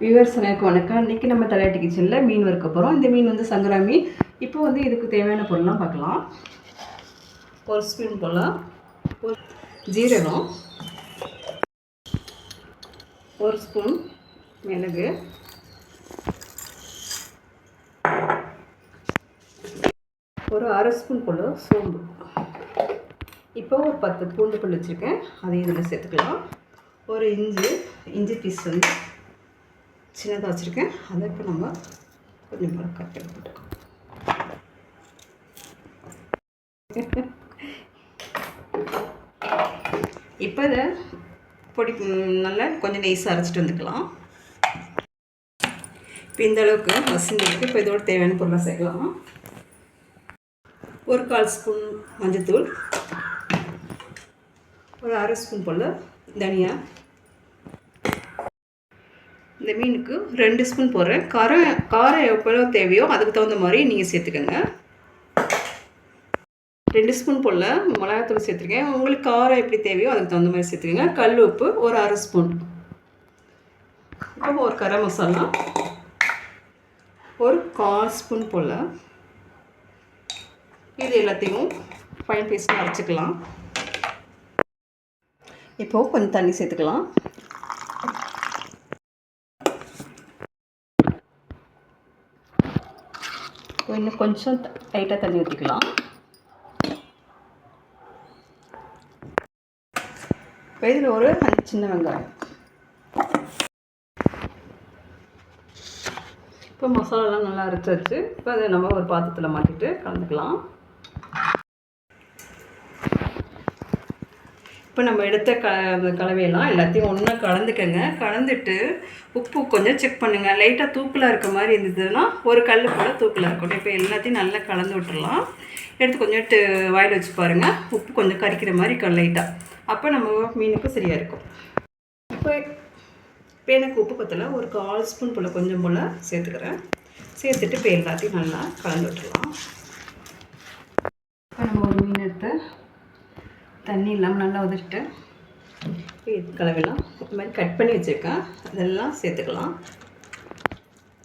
Viewers எனக்கு வணக்கம். இன்றைக்கி நம்ம தலையாட்டி கிச்சனில் மீன் வறுக்க போகிறோம் இந்த மீன் வந்து சங்கரா மீன். இப்போ வந்து இதுக்கு தேவையான பொருள்லாம் பார்க்கலாம். ஒரு ஸ்பூன் போல். ஒரு ஜீரகம். ஒரு ஸ்பூன் மிளகு. ஒரு அரை ஸ்பூன் போல் சோம்பு. இப்போ ஒரு பத்து பூண்டு பல் வச்சுருக்கேன். அதையும் இதில் சேர்த்துக்கலாம். ஒரு இஞ்சி இஞ்சி பீஸ் வந்து சின்னதாக வச்சுருக்கேன். அதை இப்போ நம்ம கொஞ்சம் போல கட் பண்ணி இப்போ இதை பொடி நல்லா கொஞ்சம் நெய்ஸாக அரைச்சிட்டு வந்துக்கலாம். இப்போ இந்த அளவுக்கு இப்போ இதோட தேவையான பொருளை சேர்க்கலாம். ஒரு கால் ஸ்பூன் மஞ்சத்தூள். ஒரு அரை ஸ்பூன் போல் தனியா இந்த மீனுக்கு ரெண்டு ஸ்பூன் போடுறேன். காரம் காரம் எவ்வளோ தேவையோ அதுக்கு தகுந்த மாதிரி நீங்கள் சேர்த்துக்கோங்க. ரெண்டு ஸ்பூன் போல் மிளகாத்தூள் சேர்த்துருக்கேன். உங்களுக்கு காரம் எப்படி தேவையோ அதுக்கு தகுந்த மாதிரி சேர்த்துக்கோங்க. கல் உப்பு ஒரு அரை ஸ்பூன் அப்புறம் ஒரு கரம் மசாலா. ஒரு கால் ஸ்பூன் போல் இது எல்லாத்தையும் ஃபைன் பேஸ்ட்டாக அரைச்சிக்கலாம். இப்போது கொஞ்சம் தண்ணி சேர்த்துக்கலாம். இன்னும் கொஞ்சம் லைட்டாக தண்ணி ஊற்றிக்கலாம் இப்போ இதில் ஒரு அஞ்சு சின்ன வெங்காயம். இப்போ மசாலாலாம் நல்லா அரைச்சாச்சு. இப்போ அதை நம்ம ஒரு பாத்திரத்தில் மாட்டிட்டு கலந்துக்கலாம். இப்போ நம்ம எடுத்த க கலவையெல்லாம் எல்லாத்தையும் ஒன்றா கலந்துக்கங்க. கலந்துட்டு உப்பு கொஞ்சம் செக் பண்ணுங்கள் லைட்டாக தூக்கலாக இருக்க மாதிரி இருந்ததுன்னா ஒரு கல் கூட தூக்கலாக இருக்கட்டும். இப்போ எல்லாத்தையும் நல்லா கலந்து விட்டுடலாம் எடுத்து கொஞ்சம் வாயில் வச்சு பாருங்கள் உப்பு கொஞ்சம் கரிக்கிற மாதிரி லைட்டாக அப்போ நம்ம மீனுக்கு சரியாக இருக்கும். இப்போ இப்போ எனக்கு உப்பு பத்தல. ஒரு கால் ஸ்பூன் போல் கொஞ்சம் போல் சேர்த்துக்கிறேன். சேர்த்துட்டு இப்போ எல்லாத்தையும் நல்லா கலந்து விட்டுடலாம் இப்போ நம்ம ஒரு மீன் எடுத்து தண்ணி இல்லாமல் நல்லா உதறிட்டு கலவெல்லாம் இந்த மாதிரி கட் பண்ணி வச்சுருக்கேன். அதெல்லாம் சேர்த்துக்கலாம்.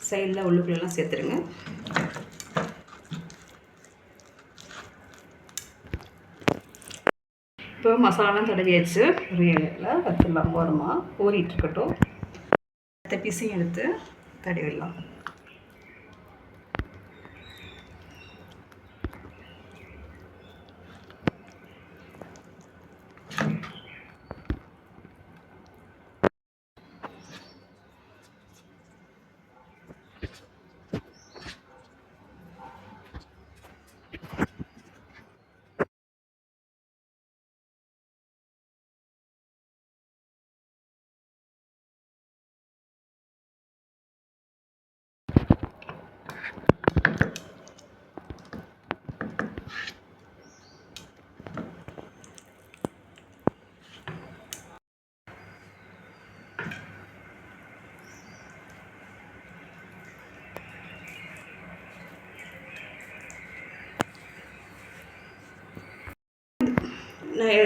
சைடில் உள்ளுக்குள்ளெல்லாம் சேர்த்துருங்க. இப்போ மசாலாலாம் தடவியாச்சு. ஒரு இலையில் வச்சிடலாம் ஓரமாக ஊறிட்டு இருக்கட்டும். அடுத்த பீஸையும் எடுத்து தடவிடலாம்.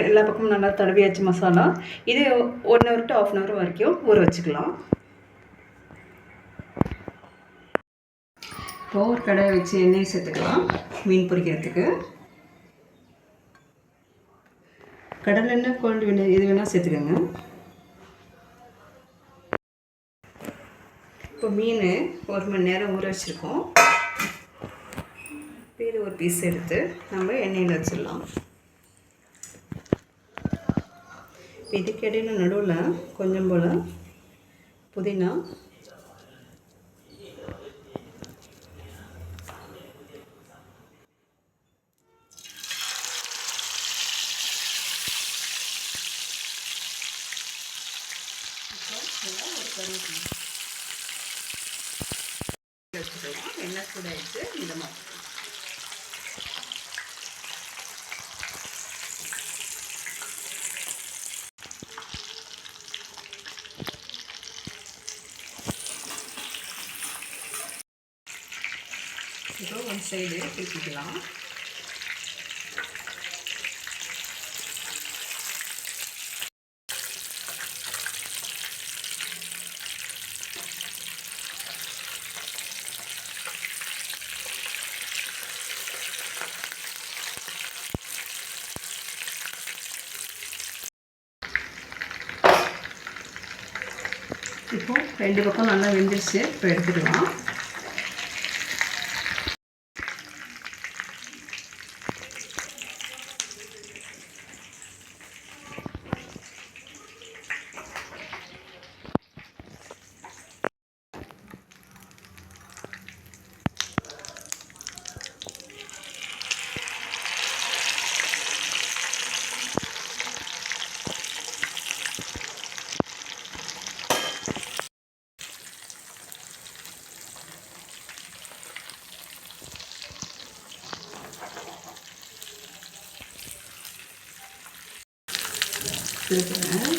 எல்லா பக்கமும் நல்லா தடவியாச்சு மசாலா. இது one hour to half an hour வரைக்கும் ஊற வச்சுக்கலாம். இப்போ ஒரு வச்சு எண்ணெய் சேர்த்துக்கலாம் மீன் பொரிக்கிறதுக்கு. கடல் எண்ணெய் கோல்டு எண்ணெய் எது வேணால் சேர்த்துக்கோங்க. இப்போ மீன் ஒரு மணி நேரம் ஊற வச்சுருக்கோம். இப்போ இது ஒரு பீஸ் எடுத்து நம்ம எண்ணெயில் வச்சிடலாம். இதுக்கிடையில் நடுவில் கொஞ்சம் போல் புதினா. வச்சுக்கலாம் கூட சூடாயிடுச்சு இந்த மாதிரி. ஒரு சைடு திருப்பிக்கலாம் இப்போ ரெண்டு பக்கம் நல்லா வெந்துருச்சு இப்போ எடுத்துக்கலாம். திருப்புறேன் அது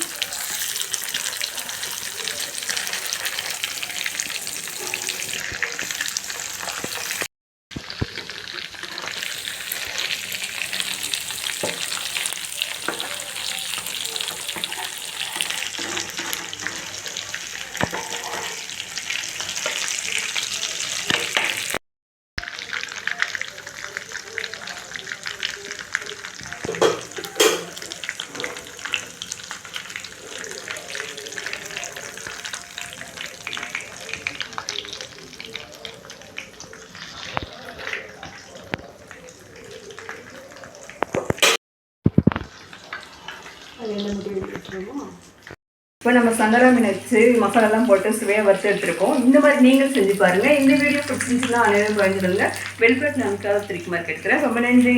இப்போ நம்ம சங்கரா மீன் வச்சு மசாலாலாம் போட்டு சுவையாக வறுத்து எடுத்துருக்கோம். இந்த மாதிரி நீங்கள் செஞ்சு பாருங்கள் இந்த வீடியோ பிடிச்சிருந்துச்சுன்னா அனைவரும் குறைஞ்சிடுங்க வெல்பெட் நான் திருப்பி மார்க் எடுக்கிறேன் ரொம்ப நன்றி.